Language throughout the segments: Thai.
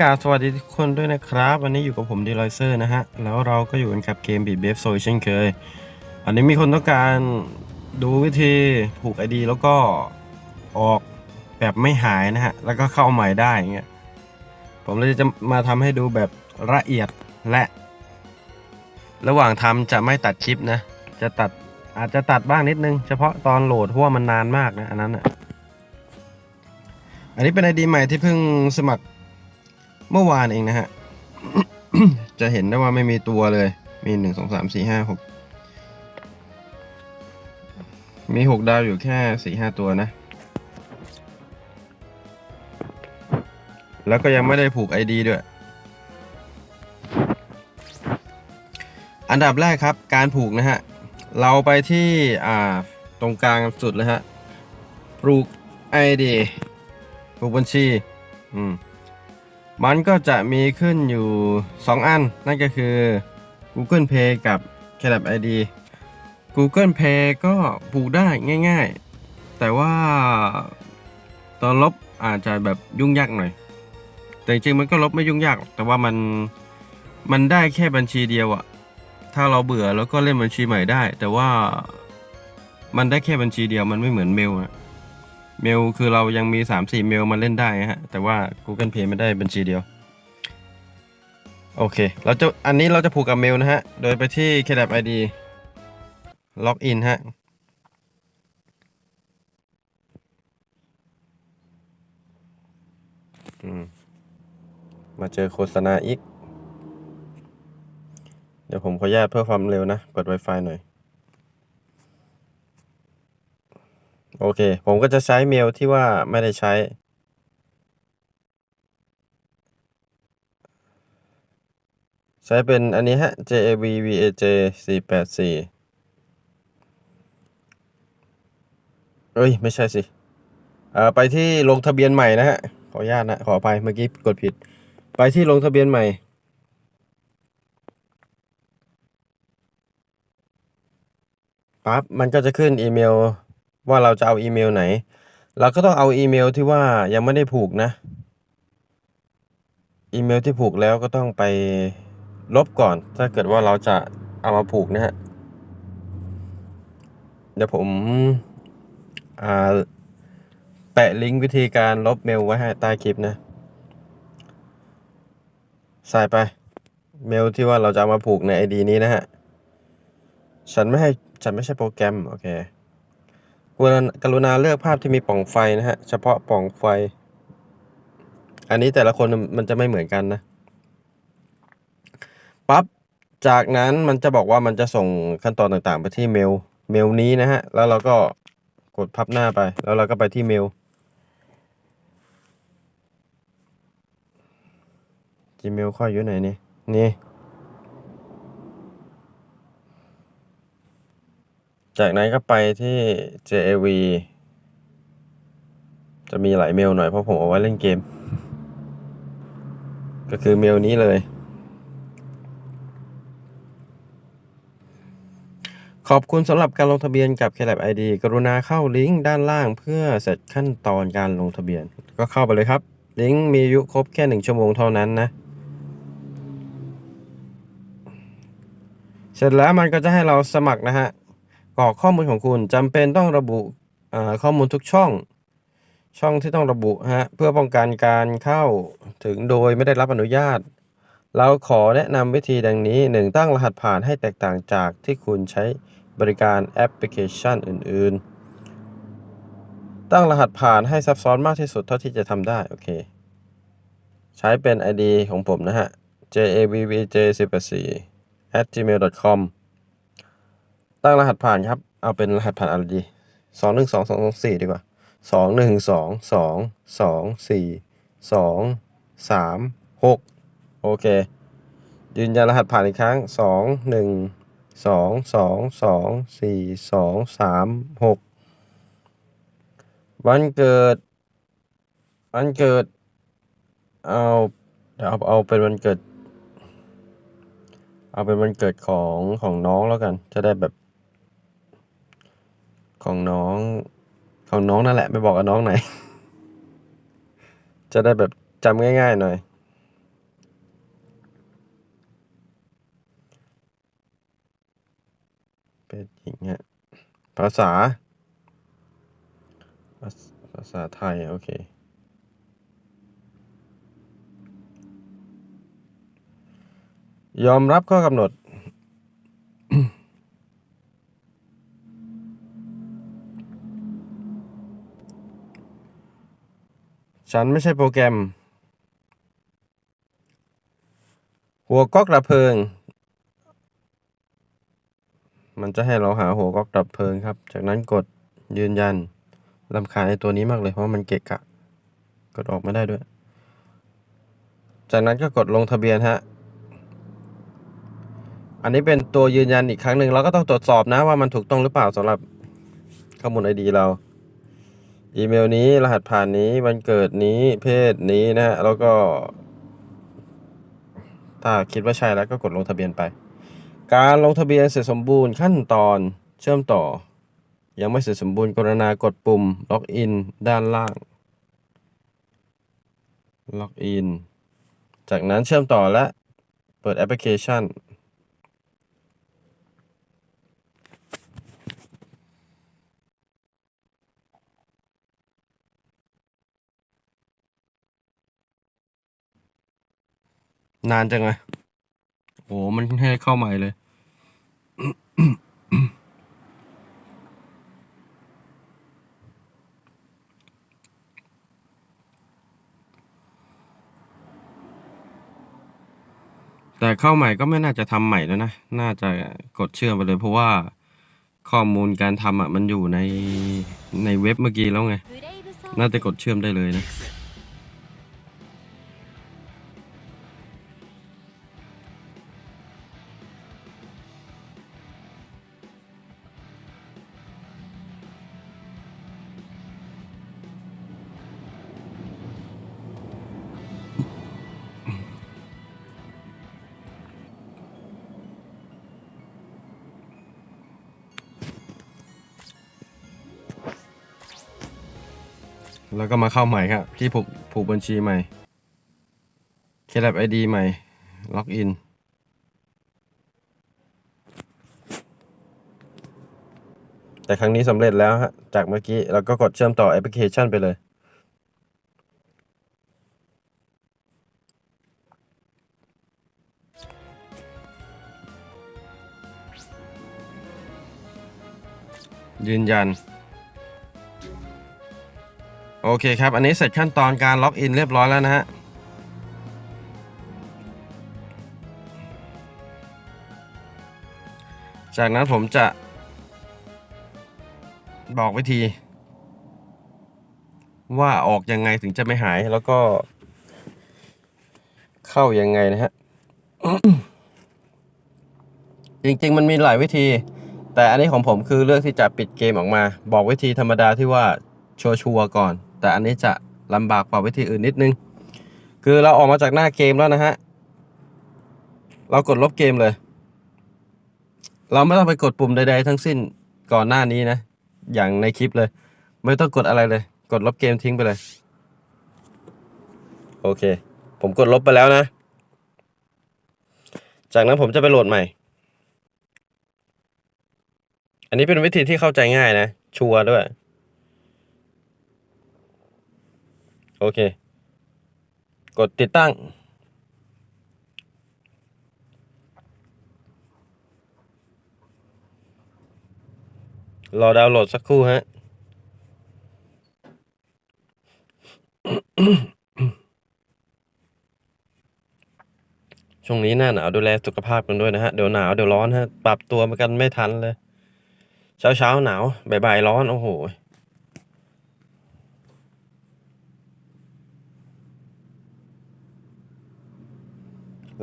กราบสวัสดีทุกคนด้วยนะครับ วันนี้อยู่กับผมดีลอยเซอร์นะฮะ แล้วเราก็อยู่กันกับเกมบีเบฟโซเช่นเคย อันนี้มีคนต้องการดูวิธีผูกไอดีแล้วก็ออกแบบไม่หายนะฮะ แล้วก็เข้าใหม่ได้อย่างเงี้ยผมเลยจะมาทำให้ดูแบบละเอียดและ ระหว่างทำจะไม่ตัดคลิปนะ จะตัดอาจจะตัดบ้างนิดนึง เฉพาะตอนโหลดเพราะว่ามันนานมากนะอันนั้นอะอันนี้เป็นไอดีใหม่ที่เพิ่งสมัคร เมื่อวานเองนะฮะ จะเห็นได้ว่าไม่มีตัวเลย มีหนึ่งสองสามสี่ห้าหกมีหกดาวอยู่แค่สี่ห้าตัวนะ แล้วก็ยังไม่ได้ผูก ID ด้วย อันดับแรกครับ การผูกนะฮะ เราไปที่อ่าตรงกลางสุดเลยฮะ ผูก ID ผูกบัญชี อืม มันก็จะมีขึ้นอยู่ 2 อัน นั่นก็คือ Google Pay กับ c l a b ID Google Pay ก็ผูกได้ง่ายๆ แต่ว่าตอนลบอาจจะแบบยุ่งยากหน่อย แต่จริงๆมันก็ลบไม่ยุ่งยาก แต่ว่ามันมันได้แค่บัญชีเดียวอะถ้าเราเบื่อแล้วก็เล่นบัญชีใหม่ได้ แต่ว่ามันได้แค่บัญชีเดียวมันไม่เหมือนเมลอะ เมลคือเรายังมี 3 4 เมลมาเล่นได้ฮะ แต่ว่า Google Pay ไม่ได้บัญชีเดียว โอเค เราจะอันนี้เราจะผูกกับเมลนะฮะ โดยไปที่ k d a p ID ล็อกอินฮะมมาเจอโฆษณาอีก เดี๋ยวผมขออนุญาตเพื่อความเร็วนะ เปิด Wi-Fi หน่อย โอเค ผมก็จะใช้เมลที่ว่าไม่ได้ใช้ ใช้เป็นอันนี้ฮะ javvaj 4 8 4เอ้ย ไม่ใช่สิเอ่อไปที่ลงทะเบียนใหม่นะฮะ ขออนุญาตนะ ขออภัยเมื่อกี้กดผิด ไปที่ลงทะเบียนใหม่ปั๊บมันก็จะขึ้นอีเมล ว่าเราจะเอาอีเมลไหน เราก็ต้องเอาอีเมลที่ว่ายังไม่ได้ผูกนะ อีเมลที่ผูกแล้วก็ต้องไปลบก่อน ถ้าเกิดว่าเราจะเอามาผูกนะฮะ เดี๋ยวผมแปะลิงก์วิธีการลบเมลไว้ให้ใต้คลิปนะ ใส่ไปเมลที่ว่าเราจะเอามาผูกใน ID นี้นะฮะ ฉันไม่ให้ ฉันไม่ใช่โปรแกรม โอเค กรุณากรุณาเลือกภาพที่มีปล่องไฟนะฮะ เฉพาะปล่องไฟ อันนี้แต่ละคนมันจะไม่เหมือนกันนะปั๊บจากนั้นมันจะบอกว่ามันจะส่งขั้นตอนต่างๆ ไปที่เมล เมลนี้นะฮะ แล้วเราก็กดพับหน้าไป แล้วเราก็ไปที่เมล Gmail ค่อยอยู่ไหนนี่นี่ จากนั้นก็ไปที่ JAV จะมีหลายเมลหน่อยเพราะผมเอาไว้เล่นเกม ก็คือเมลนี้เลย ขอบคุณสำหรับการลงทะเบียนกับ c l a b ID กรุณาเข้าลิงก์ด้านล่างเพื่อเสร็จขั้นตอนการลงทะเบียน ก็เข้าไปเลยครับ ลิงก์มีอายุครบแค่หนึ่งชั่วโมงเท่านั้นนะ เสร็จแล้วมันก็จะให้เราสมัครนะฮะ กรอกข้อมูลของคุณจำเป็นต้องระบุข้อมูลทุกช่อง ช่องที่ต้องระบุฮะเพื่อป้องกันการเข้าถึงโดยไม่ได้รับอนุญาต เราขอแนะนำวิธีดังนี้ 1. ตั้งรหัสผ่านให้แตกต่างจากที่คุณใช้บริการแอปพลิเคชันอื่น ๆ ตั้งรหัสผ่านให้ซับซ้อนมากที่สุดเท่าที่จะทำได้โอเค ใช้เป็น ID ของผมนะฮะ javvj 1 8 at gmail.com ตั้งรหัสผ่านครับ เอาเป็นรหัสผ่านอะไรดีสองหนึ่งสองสองสี่ดีกว่าสองหนึ่งสองสองสองสี่สองสามหกโอเค ยืนยันรหัสผ่านอีกครั้งสองหนึ่งสองสองสองสี่สองสามหกวันเกิด วันเกิด เอาเดี๋ยวเอาเอาเป็นวันเกิด เอาเป็นวันเกิดของของน้องแล้วกัน จะได้แบบ ของน้อง ของน้องนั่นแหละไม่บอกกับน้องไหน จะได้แบบจำง่ายๆหน่อย เป็นย่างเงี้ยภาษา ภาษาไทย โอเค ยอมรับข้อกำหนด ฉันไม่ใช่โปรแกรม หัวก๊อกดับเพลิง มันจะให้เราหาหัวก๊อกดับเพลิงครับ จากนั้นกดยืนยันลำคาญไอ้ตัวนี้มากเลยเพราะมันเกะกะ กดออกไม่ได้ด้วย จากนั้นก็กดลงทะเบียนฮะ อันนี้เป็นตัวยืนยันอีกครั้งหนึ่งเราก็ต้องตรวจสอบนะว่ามันถูกต้องหรือเปล่าสำหรับข้อมูลไอดีเรา อีเมลนี้รหัสผ่านนี้วันเกิดนี้เพศนี้นะฮะแล้วก็ ถ้าคิดว่าใช่แล้วก็กดลงทะเบียนไป การลงทะเบียนเสร็จสมบูรณ์ขั้นตอนเชื่อมต่อ ยังไม่เสร็จสมบูรณ์กรณากดปุ่มล็อกอินด้านล่างล็อกอินจากนั้นเชื่อมต่อและเปิดแอปพลิเคชัน นานจังไงโอ้มันให้เข้าใหม่เลย แต่เข้าใหม่ก็ไม่น่าจะทำใหม่แล้วนะ น่าจะกดเชื่อมไปเลย เพราะว่าข้อมูลการทำอะ มันอยู่ในในเว็บเมื่อกี้แล้วไง น่าจะกดเชื่อมได้เลยนะ แล้วก็มาเข้าใหม่ครับ ที่ผูกผูกบัญชีใหม่เคลับไอดีใหม่ ล็อกอิน แต่ครั้งนี้สำเร็จแล้วฮะ จากเมื่อกี้แล้วก็กดเชื่อมต่อแอปพลิเคชันไปเลย ยืนยัน โอเคครับ อันนี้เสร็จขั้นตอนการล็อกอินเรียบร้อยแล้วนะฮะจากนั้นผมจะ บอกวิธี ว่าออกยังไงถึงจะไม่หายแล้วก็ เข้ายังไงนะฮะ จริง ๆ มันมีหลายวิธี แต่อันนี้ของผมคือเลือกที่จะปิดเกมออกมา บอกวิธีธรรมดาที่ว่าชัวร์ๆก่อน แต่อันนี้จะลำบากกว่าวิธีอื่นนิดนึง คือเราออกมาจากหน้าเกมแล้วนะฮะ เรากดลบเกมเลย เราไม่ต้องไปกดปุ่มใด ๆ ทั้งสิ้นก่อนหน้านี้นะ อย่างในคลิปเลย ไม่ต้องกดอะไรเลย กดลบเกมทิ้งไปเลย โอเค ผมกดลบไปแล้วนะ จากนั้นผมจะไปโหลดใหม่ อันนี้เป็นวิธีที่เข้าใจง่ายนะ ชัวร์ด้วย โอ เค กดติดตั้ง รอดาวน์โหลดสักครู่ฮะช่วงนี้หน้าหนาวดูแลสุขภาพกันด้วยนะฮะ เดี๋ยวหนาวเดี๋ยวร้อนฮะ ปรับตัวกันไม่ทันเลย เช้าเช้าหนาวบ่ายๆร้อน โอ้โห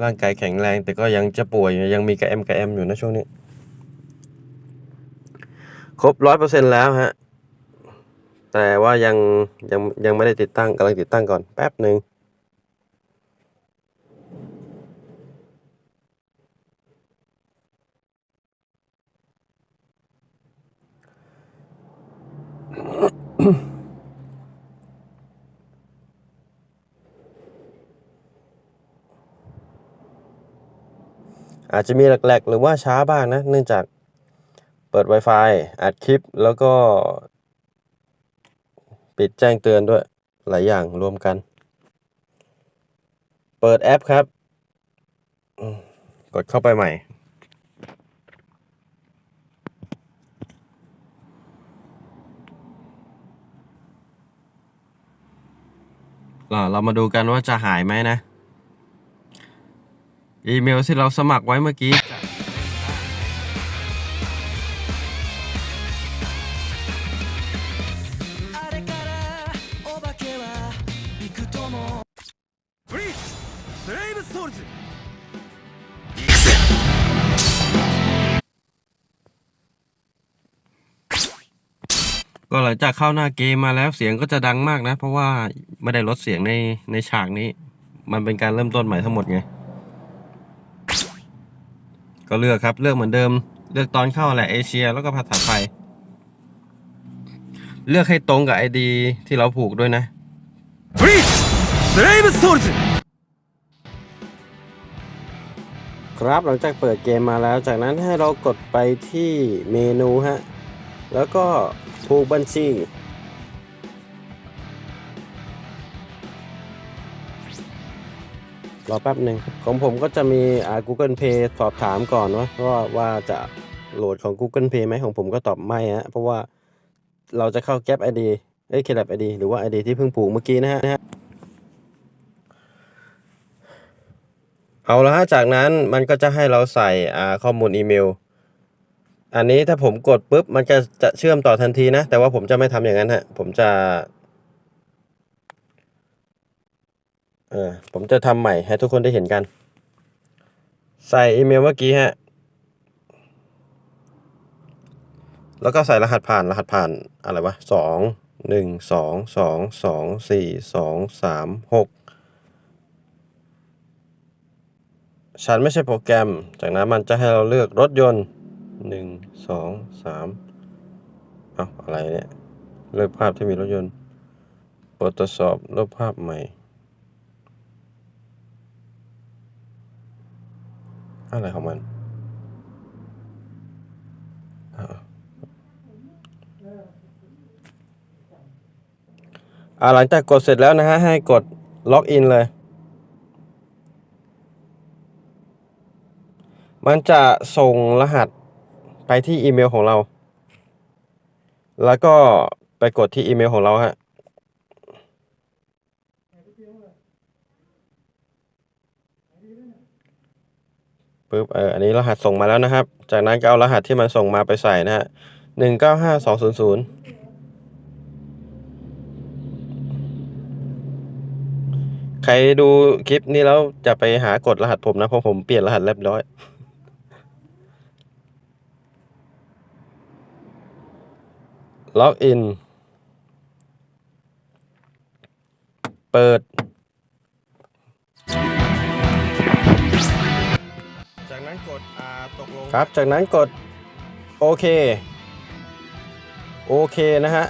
ร่างกายแข็งแรง แต่ก็ยังจะป่วยยังมีกระแอมกระแอมอยู่นะช่วงนี้ ครบร้อยเปอร์เซ็นแล้วฮะ แต่ว่ายังยังยังไม่ได้ติดตั้งกำลังติดตั้งก่อนแป๊บหนึ่งอาจจะมีแหลกๆ หรือว่าช้าบ้างนะ เนื่องจากเปิด Wi-Fi อัดคลิปแล้วก็ ปิดแจ้งเตือนด้วยหลายอย่างรวมกัน เปิดแอปครับ กดเข้าไปใหม่ เรามาดูกันว่าจะหายไหมนะ อีเมลที่เราสมัครไว้เมื่อกี้ก็หลังจากเข้าหน้าเกมมาแล้วเสียงก็จะดังมากนะ เพราะว่าไม่ได้ลดเสียงในในฉากนี้ มันเป็นการเริ่มต้นใหม่ทั้งหมดไง็เลือกครับ เลือกเหมือนเดิม เลือกตอนเข้าแหละเอเชีย แล้วก็ภาษาไทย เลือกให้ตรงกับไอดีที่เราผูกด้วยนะครับหลังจากเปิดเกมมาแล้ว จากนั้นให้เรากดไปที่เมนูฮะ แล้วก็ผูกบัญชี อแป๊บหนึ่งของผมก็จะมีอ่า Google Pay สอบถามก่อนว่าว่าว่าจะโหลดของ Google Pay ไหมของผมก็ตอบไม่ฮะเพราะว่าเราจะเข้าแก๊ป ID เอ้ยเคลับ ID หรือว่า ID ที่เพิ่งผูกเมื่อกี้นะฮะเอาละฮะจากนั้นมันก็จะให้เราใส่อ่าข้อมูลอีเมล อันนี้ถ้าผมกดปุ๊บมันจะจะเชื่อมต่อทันทีนะ แต่ว่าผมจะไม่ทำอย่างนั้นฮะผมจะ เออผมจะทำใหม่ให้ทุกคนได้เห็นกัน ใส่อีเมลเมื่อกี้ฮะ แล้วก็ใส่รหัสผ่านรหัสผ่านอะไรวะสองหนึ่งสองสองสองสี่สองสามหกฉันไม่ใช่โปรแกรม จากนั้นมันจะให้เราเลือกรถยนต์หนึ่งสองสามเอาอะไรเนี่ย เลือกภาพที่มีรถยนต์โปรดตรวจสอบรูปภาพใหม่ อะไรของมันอ่าหลังจากกดเสร็จแล้วนะฮะ ให้กดล็อกอินเลย มันจะส่งรหัสไปที่อีเมลของเรา แล้วก็ไปกดที่อีเมลของเราฮะ ปึ๊บเอออันนี้รหัสส่งมาแล้วนะครับ จากนั้นก็เอารหัสที่มันส่งมาไปใส่นะฮะหนึ่งเก้าห้าสองศูนย์ศูนย์ใครดูคลิปนี้แล้วจะไปหากดรหัสผมนะเพราะผมเปลี่ยนรหัสเรียบร้อยล็อกอิน เปิด ครับ จากนั้นกดโอเค โอเคนะฮะ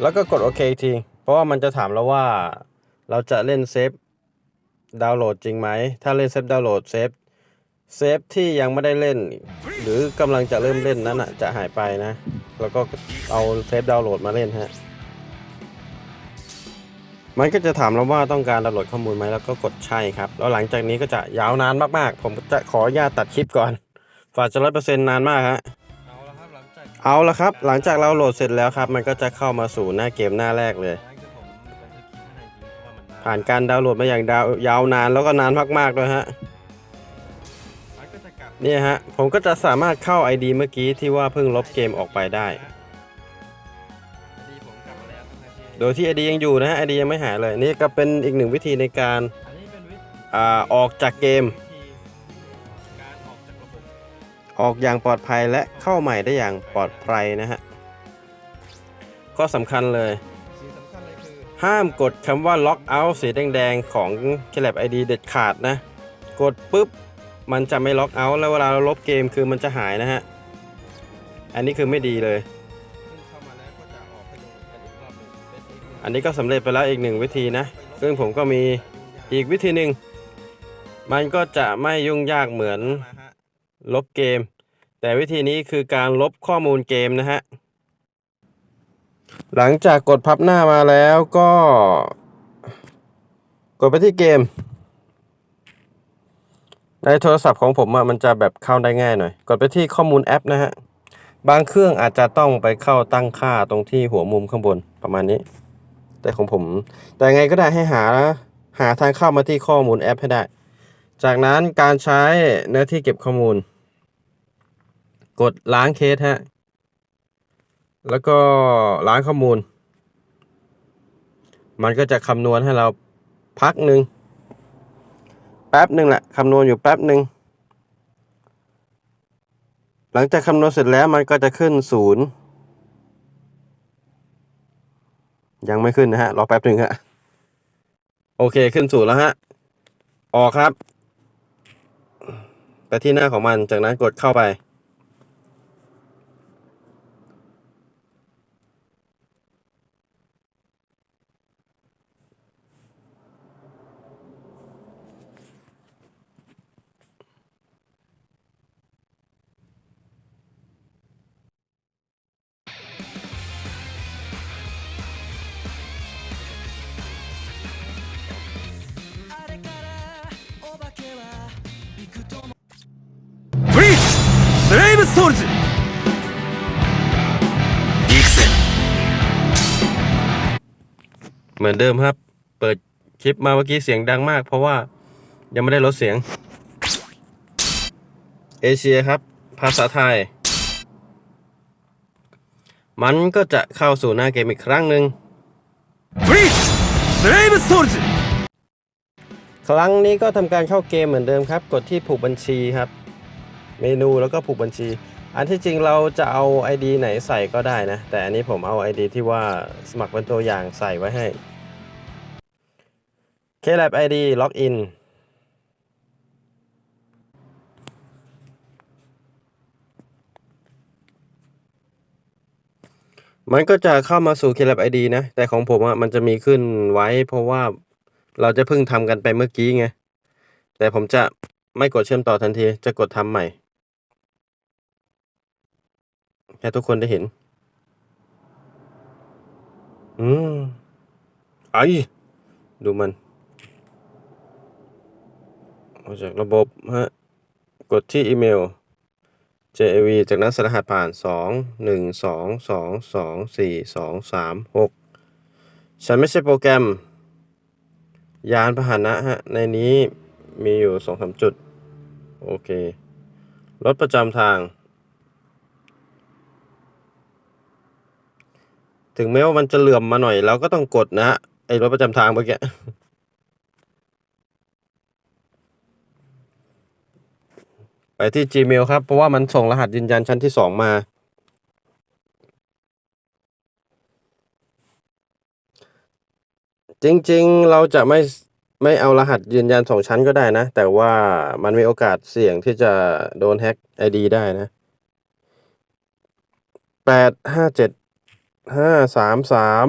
แล้วก็กดโอเคที เพราะว่ามันจะถามเราว่าเราจะเล่นเซฟดาวน์โหลดจริงไหม ถ้าเล่นเซฟดาวน์โหลดเซฟเซฟที่ยังไม่ได้เล่น หรือกำลังจะเริ่มเล่นนั้นอะจะหายไปนะ แล้วก็เอาเซฟดาวน์โหลดมาเล่นฮะ มันก็จะถามเราว่าต้องการดาวน์โหลดข้อมูลไหมแล้วก็กดใช่ครับ แล้วหลังจากนี้ก็จะยาวนานมากๆ ผมจะขออนุญาตตัดคลิปก่อนฝากจะร้อยเปอร์เซ็นต์นานมากฮะเอาละครับหลังจากเอาละครับ หลังจากเราโหลดเสร็จแล้วครับ มันก็จะเข้ามาสู่หน้าเกมหน้าแรกเลย ผ่านการดาวน์โหลดมาอย่างดาวยาวนานแล้วก็นานมากๆด้วยฮะนี่ฮะผมก็จะสามารถเข้า ID เมื่อกี้ที่ว่าเพิ่งลบเกมออกไปได้ โดยที่ ID ยังอยู่นะฮะ ID ยังไม่หายเลยนี่ก็เป็นอีกหนึ่งวิธีในการอันนี้เป็นวิธีอ่าออกจากเกม การออกจากระบบออกอย่างปลอดภัยและเข้าใหม่ได้อย่างปลอดภัยนะฮะก็สำคัญเลย สิ่งสำคัญเลยคือห้ามกดคำว่า lock out สีแดงๆ ของ c l a b ID เด็ดขาดนะ กดปุ๊บ มันจะไม่ล็อกเอาท์แล้วเวลาเราลบเกมคือมันจะหายนะฮะ อันนี้คือไม่ดีเลย อันนี้ก็สำเร็จไปแล้วอีกหนึ่งวิธีนะ ซึ่งผมก็มีอีกวิธีหนึ่ง มันก็จะไม่ยุ่งยากเหมือนลบเกม แต่วิธีนี้คือการลบข้อมูลเกมนะฮะ หลังจากกดพับหน้ามาแล้วก็ กดไปที่เกม ในโทรศัพท์ของผมอะมันจะแบบเข้าได้ง่ายหน่อย กดไปที่ข้อมูลแอปนะฮะบางเครื่องอาจจะต้องไปเข้าตั้งค่าตรงที่หัวมุมข้างบนประมาณนี้ แต่ของผม แต่ไงก็ได้ให้หาหาทางเข้ามาที่ข้อมูลแอปให้ได้ จากนั้นการใช้เนื้อที่เก็บข้อมูล กดล้างเคสฮะ แล้วก็ล้างข้อมูล มันก็จะคำนวณให้เราพักหนึ่งแป๊บหนึ่งแหละคำนวณอยู่แป๊บหนึ่งหลังจากคำนวณเสร็จแล้วมันก็จะขึ้นศูนย์ ยังไม่ขึ้นนะฮะ รอแป๊บหนึ่งฮะ โอเคขึ้นศูนย์แล้วฮะ ออกครับ ไปที่หน้าของมันจากนั้นกดเข้าไป เหมือนเดิมครับ เปิดคลิปมาเมื่อกี้เสียงดังมาก เพราะว่ายังไม่ได้ลดเสียง เอเชียครับ ภาษาไทย มันก็จะเข้าสู่หน้าเกมอีกครั้งหนึ่งครั้งนี้ก็ทำการเข้าเกมเหมือนเดิมครับ กดที่ผูกบัญชีครับ เมนูแล้วก็ผูกบัญชี อันที่จริงเราจะเอา ID ไหนใส่ก็ได้นะ แต่อันนี้ผมเอา ID ที่ว่าสมัครเป็นตัวอย่างใส่ไว้ให้ KLab ID ล็อกอินมันก็จะเข้ามาสู่ KLab ID นะ แต่ของผมอะมันจะมีขึ้นไว้ เพราะว่าเราจะเพิ่งทำกันไปเมื่อกี้ไง แต่ผมจะไม่กดเชื่อมต่อทันที จะกดทำใหม่ ให้ทุกคนได้เห็น อืมไอดูมัน ออกจากระบบฮะ กดที่อีเมล JAV จากนั้นสรหัสผ่าน 2 1 2 2 2 4 2 3 6ฉันไม่ใช่โปรแกรม ยานพาหนะฮะ ในนี้มีอยู่สองสามจุด โอเค รถประจำทาง ถึงแม้ว่ามันจะเหลื่อมมาหน่อยเราก็ต้องกดนะฮะไอ้รถประจำทางเมื่อกี้ ไปที่ Gmail ครับ เพราะว่ามันส่งรหัสยืนยันชั้นที่สองมา จริงๆ เราจะไม่ไม่เอารหัสยืนยันสองชั้นก็ได้นะ แต่ว่ามันมีโอกาสเสี่ยงที่จะโดนแฮ็ก ID ได้นะแปดห้าเจ็ดห้าสามสาม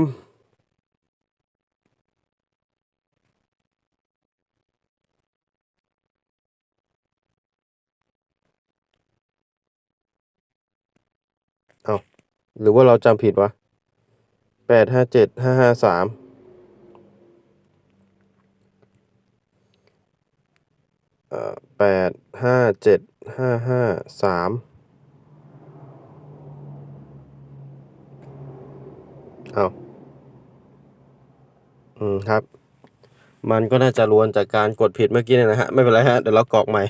หรือว่าเราจำผิดวะแปดห้าเจ็ดห้าห้าสามเอ่อแปดห้าเจ็ดห้าห้าสามเอาอืมครับ มันก็น่าจะล้วนจากการกดผิดเมื่อกี้เนี่ยนะฮะ ไม่เป็นไรฮะ เดี๋ยวเรากรอกใหม่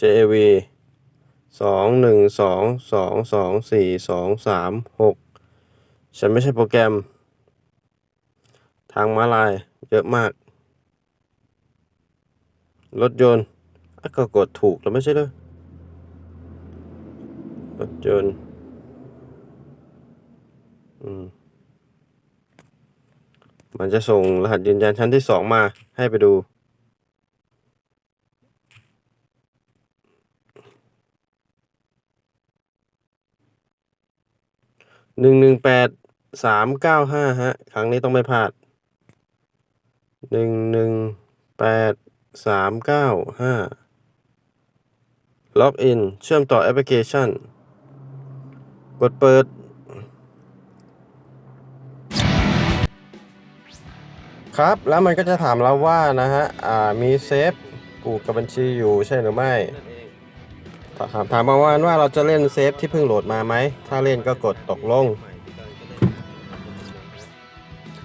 JAV สองหนึ่งสองสองสองสี่สองสามหกฉันไม่ใช่โปรแกรม ทางม้าลายเยอะมาก รถยนต์อะก็กดถูกแล้วไม่ใช่เหรอรถยนต์อืมมันจะส่งรหัสยืนยันชั้นที่สองมาให้ไปดู หนึ่งหนึ่งแปดสามเก้าห้าฮะ ครั้งนี้ต้องไม่พลาดหนึ่งหนึ่งแปดสามเก้าห้าล็อกอิน เชื่อมต่อแอปพลิเคชัน กดเปิด ครับ แล้วมันก็จะถามเราว่านะฮะ อ่า มีเซฟผูกกับบัญชีอยู่ใช่หรือไม่ ถามถามมาว่าว่าเราจะเล่นเซฟที่เพิ่งโหลดมาไหม ถ้าเล่นก็กดตกลง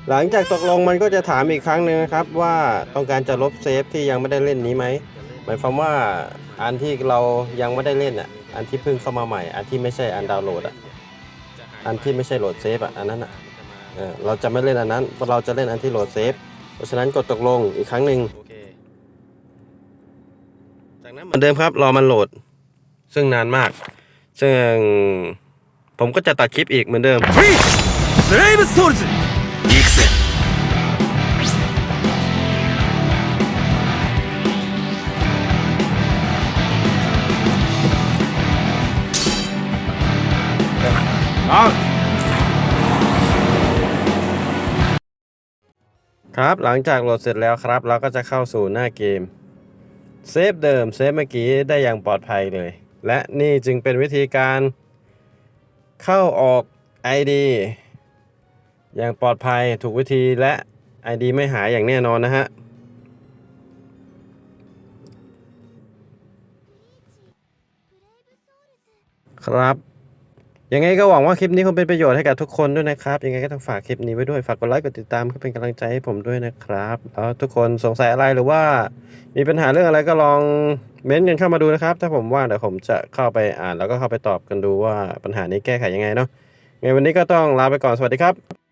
หลังจากตกลงมันก็จะถามอีกครั้งหนึ่งนะครับ ว่าต้องการจะลบเซฟที่ยังไม่ได้เล่นนี้ไหม หมายความว่าอันที่เรายังไม่ได้เล่นอะ อันที่เพิ่งเข้ามาใหม่ อันที่ไม่ใช่อันดาวน์โหลดอะ อันที่ไม่ใช่โหลดเซฟอะ อันนั้นอะเออเราจะไม่เล่นอันนั้นเพราะเราจะเล่นอันที่โหลดเซฟ เพราะฉะนั้นกดตกลงอีกครั้งหนึ่งโอเคจากนั้นเหมือนเดิมครับ รอมันโหลด ซึ่งนานมาก ซึ่งผมก็จะตัดคลิปอีกเหมือนเดิมเรเบสโซลส์อีกเซครับ หลังจากโหลดเสร็จแล้วครับ เราก็จะเข้าสู่หน้าเกม เซฟเดิม เซฟเมื่อกี้ได้อย่างปลอดภัยเลย และนี่จึงเป็นวิธีการเข้าออก ID อย่างปลอดภัยถูกวิธีและ ID ไม่หายอย่างแน่นอนนะฮะครับ ยังไงก็หวังว่าคลิปนี้คงเป็นประโยชน์ให้กับทุกคนด้วยนะครับ ยังไงก็ต้องฝากคลิปนี้ไว้ด้วย ฝากกดไลค์ กดติดตามเพื่อเป็นกำลังใจให้ผมด้วยนะครับ แล้วทุกคนสงสัยอะไรหรือว่า มีปัญหาเรื่องอะไรก็ลอง เม้นต์กันเข้ามาดูนะครับ ถ้าผมว่าเดี๋ยวผมจะเข้าไปอ่านแล้วก็เข้าไปตอบกันดูว่าปัญหานี้แก้ไขยังไงเนาะในวันนี้ก็ต้องลาไปก่อนสวัสดีครับ